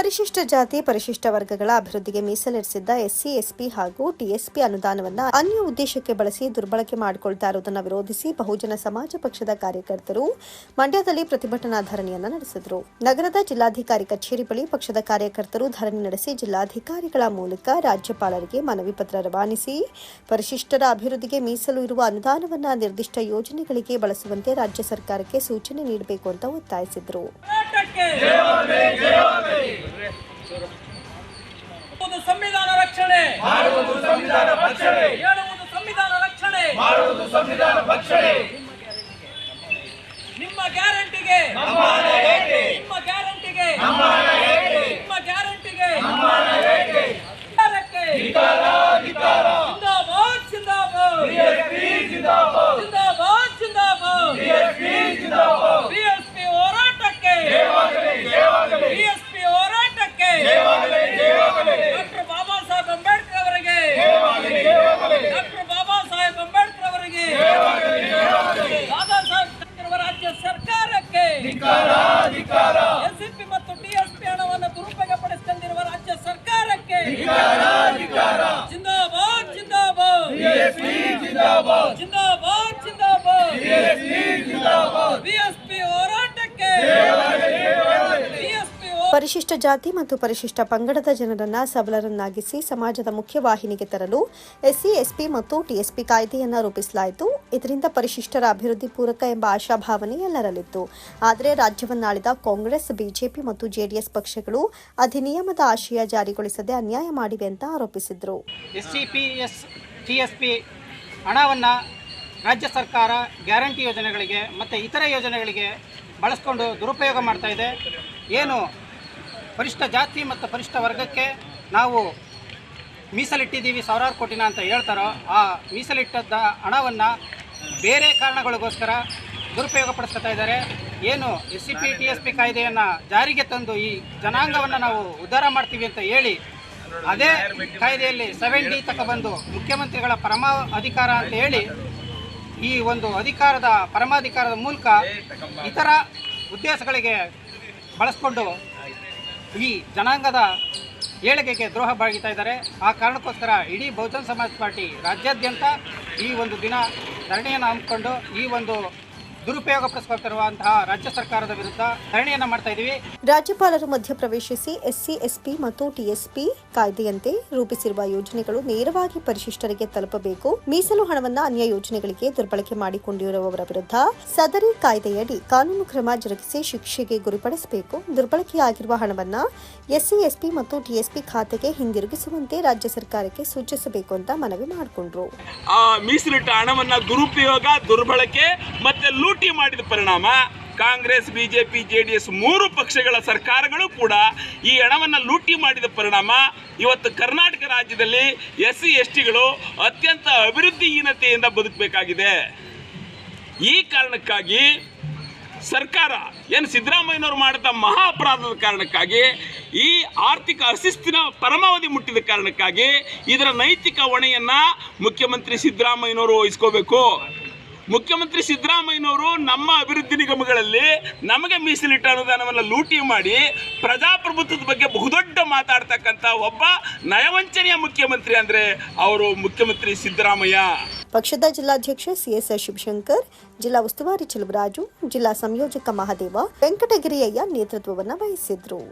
ಪರಿಶಿಷ್ಟ ಜಾತಿ, ಪರಿಶಿಷ್ಟ ವರ್ಗಗಳ ಅಭಿವೃದ್ಧಿಗೆ ಮೀಸಲಿರಿಸಿದ್ದ ಎಸ್ಸಿ, ಎಸ್ಪಿ ಹಾಗೂ ಟಿಎಸ್ಪಿ ಅನುದಾನವನ್ನು ಅನ್ಯ ಉದ್ದೇಶಕ್ಕೆ ಬಳಸಿ ದುರ್ಬಳಕೆ ಮಾಡಿಕೊಳ್ತಾ ಇರುವುದನ್ನು ವಿರೋಧಿಸಿ ಬಹುಜನ ಸಮಾಜ ಪಕ್ಷದ ಕಾರ್ಯಕರ್ತರು ಮಂಡ್ಯದಲ್ಲಿ ಪ್ರತಿಭಟನಾ ಧರಣಿಯನ್ನು ನಡೆಸಿದರು. ನಗರದ ಜಿಲ್ಲಾಧಿಕಾರಿ ಕಚೇರಿ ಬಳಿ ಪಕ್ಷದ ಕಾರ್ಯಕರ್ತರು ಧರಣಿ ನಡೆಸಿ ಜಿಲ್ಲಾಧಿಕಾರಿಗಳ ಮೂಲಕ ರಾಜ್ಯಪಾಲರಿಗೆ ಮನವಿ ಪತ್ರ ರವಾನಿಸಿ, ಪರಿಶಿಷ್ಟರ ಅಭಿವೃದ್ಧಿಗೆ ಮೀಸಲು ಇರುವ ಅನುದಾನವನ್ನು ನಿರ್ದಿಷ್ಟ ಯೋಜನೆಗಳಿಗೆ ಬಳಸುವಂತೆ ರಾಜ್ಯ ಸರ್ಕಾರಕ್ಕೆ ಸೂಚನೆ ನೀಡಬೇಕು ಅಂತ ಒತ್ತಾಯಿಸಿದರು ಹೋರಾಟಕ್ಕೆ ಮಾಡುವುದು ಸಂವಿಧಾನ ರಕ್ಷಣೆ ಮಾಡುವುದು ಸಂವಿಧಾನ ರಕ್ಷಣೆ ಹೇಳುವುದು ಸಂವಿಧಾನ ರಕ್ಷಣೆ. ಮಾಡುವುದು ಸಂವಿಧಾನ ರಕ್ಷಣೆ. ನಿಮ್ಮ ಗ್ಯಾರಂಟಿಗೆ ನಮ್ಮ ಹಣ ಏಕೆ ನಿಮ್ಮ ಗ್ಯಾರಂಟಿಗೆ ನಮ್ಮ ಹಣ ಏಕೆ ನಿಮ್ಮ ಗ್ಯಾರಂಟಿಗೆ ನಮ್ಮ ಹಣ ಏಕೆ ಸರ್ಕಾರಕ್ಕೆ ಧಿಕ್ಕಾರ ಧಿಕ್ಕಾರ ಜಿಂದಾಬಾದ್ ಜಿಂದಾಬಾದ್ ಬಿಎಸ್ಪಿ ಜಿಂದಾಬಾದ್ ಜಿಂದಾಬಾದ್ ಜಿಂದಾಬಾದ್ ಬಿಎಸ್ಪಿ ಜಿಂದಾಬಾದ್ ಬಿಎಸ್ಪಿ ಹೋರಾಟಕ್ಕೆ ಜಯವಾಗಲಿ ಜಯವಾಗಲಿ ಬಿಎಸ್ಪಿ ಹೋರಾಟಕ್ಕೆ ಜಯವಾಗಲಿ ಜಯವಾಗಲಿ ಡಾಕ್ಟರ್ ಬಾಬಾ ಸಾಹೇಬ್ ಅಂಬೇಡ್ಕರ್ ಅವರಿಗೆ ಜಯವಾಗಲಿ ಜಯವಾಗಲಿ ಡಾಕ್ಟರ್ ಬಾಬಾ ಸಾಹೇಬ್ ಅಂಬೇಡ್ಕರ್ ಅವರಿಗೆ ಜಯವಾಗಲಿ ಜಯವಾಗಲಿ ದಾದಾ ಸಾಹೇಬ್ ಅಂಬೇಡ್ಕರ್ ಅವರ ರಾಜ್ಯ ಸರ್ಕಾರಕ್ಕೆ ಧಿಕ್ಕಾರ ಧಿಕ್ಕಾರ ಎಸ್ಸಿಪಿ ಮತ್ತು ಟಿಎಸ್ಪಿ ಹಣವನ್ನು ದುರುಪಯೋಗಪಡಿಸಿಕೊಂಡಿರುವ ರಾಜ್ಯ ಸರ್ಕಾರಕ್ಕೆ ಧಿಕ್ಕಾರ ಧಿಕ್ಕಾರ ಜಿಂದಾಬಾದ್ ಜಿಂದಾಬಾದ್ ಬಿಎಸ್ಪಿ ಜಿಂದಾಬಾದ್. ಜಿಂದಾಬಾದ್ ಜಿಂದಾಬಾದ್. ಬಿಎಸ್ಪಿ ಜಿಂದಾಬಾದ್. ಬಿಎಸ್ಪಿ ಹೋರಾಟಕ್ಕೆ. ಬಿಎಸ್ಪಿ ಪರಿಶಿಷ್ಟ ಜಾತಿ ಮತ್ತು ಪರಿಶಿಷ್ಟ ಪಂಗಡದ ಜನರನ್ನ ಸಬಲರನ್ನಾಗಿಸಿ ಸಮಾಜದ ಮುಖ್ಯವಾಹಿನಿಗೆ ತರಲು ಎಸ್ಸಿ ಎಸ್ಪಿ ಮತ್ತು ಟಿಎಸ್ಪಿ ಕಾಯ್ದೆಯನ್ನ ರೂಪಿಸಲಾಯಿತು. ಇದರಿಂದ ಪರಿಶಿಷ್ಟರ ಅಭಿವೃದ್ಧಿ ಪೂರಕ ಎಂಬ ಆಶಾಭಾವನೆ ಎಲ್ಲರಲ್ಲಿತ್ತು. ಆದರೆ ರಾಜ್ಯವನ್ನಾಳಿದ ಕಾಂಗ್ರೆಸ್ ಬಿಜೆಪಿ ಮತ್ತು ಜೆಡಿಎಸ್ ಪಕ್ಷಗಳು ಅಧಿನಿಯಮದ ಆಶಯ ಜಾರಿಗೊಳಿಸದೆ ಅನ್ಯಾಯ ಮಾಡಿವೆ ಅಂತ ಆರೋಪಿಸಿದರು. ಹಣವನ್ನು ರಾಜ್ಯ ಸರ್ಕಾರ ಗ್ಯಾರಂಟಿ ಯೋಜನೆಗಳಿಗೆ ಮತ್ತು ಇತರ ಯೋಜನೆಗಳಿಗೆ ಬಳಸ್ಕೊಂಡು ದುರುಪಯೋಗ ಮಾಡ್ತಾ ಇದೆ. ಏನು ಪರಿಷ್ಠ ಜಾತಿ ಮತ್ತು ಪರಿಷ್ಠ ವರ್ಗಕ್ಕೆ ನಾವು ಮೀಸಲಿಟ್ಟಿದ್ದೀವಿ, ಸಾವಿರಾರು ಕೋಟಿನ ಅಂತ ಹೇಳ್ತಾರೋ, ಆ ಮೀಸಲಿಟ್ಟದ್ದ ಹಣವನ್ನು ಬೇರೆ ಕಾರಣಗಳಿಗೋಸ್ಕರ ದುರುಪಯೋಗ ಪಡಿಸ್ಕೊತಾ ಇದ್ದಾರೆ. ಏನು S C P, T S P ಕಾಯ್ದೆಯನ್ನು ಜಾರಿಗೆ ತಂದು ಈ ಜನಾಂಗವನ್ನು ನಾವು ಉದ್ಧಾರ ಮಾಡ್ತೀವಿ ಅಂತ ಹೇಳಿ ಅದೇ ಕಾಯ್ದೆಯಲ್ಲಿ ಸೆವೆನ್ ಡಿ ಬಂದು ಮುಖ್ಯಮಂತ್ರಿಗಳ ಪರಮ ಅಧಿಕಾರ ಅಂತ ಹೇಳಿ ಈ ಒಂದು ಅಧಿಕಾರದ ಪರಮಾಧಿಕಾರದ ಮೂಲಕ ಇತರ ಉದ್ದೇಶಗಳಿಗೆ ಬಳಸ್ಕೊಂಡು ಈ ಜನಾಂಗದ ಏಳಿಗೆಗೆ ದ್ರೋಹ ಬಾಗಿತಾ ಇದ್ದಾರೆ. ಆ ಕಾರಣಕ್ಕೋಸ್ಕರ ಇಡೀ ಬಹುಜನ ಸಮಾಜ ಪಾರ್ಟಿ ರಾಜ್ಯಾದ್ಯಂತ ಈ ಒಂದು ದಿನ ಧರಣಿಯನ್ನು ಹಮ್ಮಿಕೊಂಡು ಈ ಒಂದು ದುರುಪಯೋಗ ಪಡಿಸ್ಕೊಳ್ತಿರುವಂತಹ ರಾಜ್ಯ ಸರ್ಕಾರದ ವಿರುದ್ಧ ಧರಣಿಯನ್ನು ಮಾಡ್ತಾ ಇದ್ದೀವಿ ರಾಜ್ಯಪಾಲರು ಮಧ್ಯಪ್ರವೇಶಿಸಿ ಎಸ್ಸಿ ಎಸ್ಪಿ ಮತ್ತು ಟಿಎಸ್ಪಿ ಕಾಯ್ದೆಯಂತೆ ರೂಪಿಸಿರುವ ಯೋಜನೆಗಳು ನೇರವಾಗಿ ಪರಿಶಿಷ್ಟರಿಗೆ ತಲುಪಬೇಕು. ಮೀಸಲು ಹಣವನ್ನ ಅನ್ಯ ಯೋಜನೆಗಳಿಗೆ ದುರ್ಬಳಕೆ ಮಾಡಿಕೊಂಡಿರುವವರ ವಿರುದ್ಧ ಸದರಿ ಕಾಯ್ದೆಯಡಿ ಕಾನೂನು ಕ್ರಮ ಜರುಗಿಸಿ ಶಿಕ್ಷೆಗೆ ಗುರಿಪಡಿಸಬೇಕು. ದುರ್ಬಳಕೆಯಾಗಿರುವ ಹಣವನ್ನ ಎಸ್ಸಿ ಎಸ್ಪಿ ಮತ್ತು ಟಿಎಸ್ಪಿ ಖಾತೆಗೆ ಹಿಂದಿರುಗಿಸುವಂತೆ ರಾಜ್ಯ ಸರ್ಕಾರಕ್ಕೆ ಸೂಚಿಸಬೇಕು ಅಂತ ಮನವಿ ಮಾಡಿಕೊಂಡ್ರು. ಆ ಮೀಸಲಿಟ್ಟ ಹಣವನ್ನು ದುರುಪಯೋಗ ದುರ್ಬಳಕೆ ಮತ್ತೆ ಲೂಟಿ ಮಾಡಿದ ಪರಿಣಾಮ Congress, BJP J D S ಮೂರು ಪಕ್ಷಗಳ ಸರ್ಕಾರಗಳು ಕೂಡ ಈ ಹಣವನ್ನು ಲೂಟಿ ಮಾಡಿದ ಪರಿಣಾಮ. ಇವತ್ತು ಕರ್ನಾಟಕ ರಾಜ್ಯದಲ್ಲಿ ಎಸ್ ಸಿ ಎಸ್ ಟಿಗಳು ಅತ್ಯಂತ ಅಭಿವೃದ್ಧಿಹೀನತೆಯಿಂದ ಬದುಕಬೇಕಾಗಿದೆ. ಈ ಕಾರಣಕ್ಕಾಗಿ ಸರ್ಕಾರ ಏನು ಸಿದ್ದರಾಮಯ್ಯನವರು ಮಾಡಿದ ಮಹಾ ಅಪರಾಧದ ಕಾರಣಕ್ಕಾಗಿ, ಈ ಆರ್ಥಿಕ ಅಶಿಸ್ತಿನ ಪರಮಾವಧಿ ಮುಟ್ಟಿದ ಕಾರಣಕ್ಕಾಗಿ ಇದರ ನೈತಿಕ ಹೊಣೆಯನ್ನು ಮುಖ್ಯಮಂತ್ರಿ ಸಿದ್ದರಾಮಯ್ಯನವರು ವಹಿಸ್ಕೋಬೇಕು. ಮುಖ್ಯಮಂತ್ರಿ ಸಿದ್ದರಾಮಯ್ಯನವರು ನಮ್ಮ ಅಭಿವೃದ್ಧಿ ನಿಗಮಗಳಲ್ಲಿ ನಮಗೆ ಮೀಸಲಿಟ್ಟ ಅನುದಾನವನ್ನು ಲೂಟಿ ಮಾಡಿ ಪ್ರಜಾಪ್ರಭುತ್ವದ ಬಗ್ಗೆ ಬಹುದೊಡ್ಡ ಮಾತಾಡ್ತಕ್ಕಂಥ ಒಬ್ಬ ನಯವಂಚನೆಯ ಮುಖ್ಯಮಂತ್ರಿ ಅಂದರೆ ಅವರು ಮುಖ್ಯಮಂತ್ರಿ ಸಿದ್ದರಾಮಯ್ಯ. ಪಕ್ಷದ ಜಿಲ್ಲಾಧ್ಯಕ್ಷ ಸಿಎಸ್ ಶಿವಶಂಕರ್, ಜಿಲ್ಲಾ ಉಸ್ತುವಾರಿ ಚೆಲುವರಾಜು, ಜಿಲ್ಲಾ ಸಂಯೋಜಕ ಮಹಾದೇವ, ವೆಂಕಟಗಿರಿಯಯ್ಯ ನೇತೃತ್ವವನ್ನು ವಹಿಸಿದ್ರು.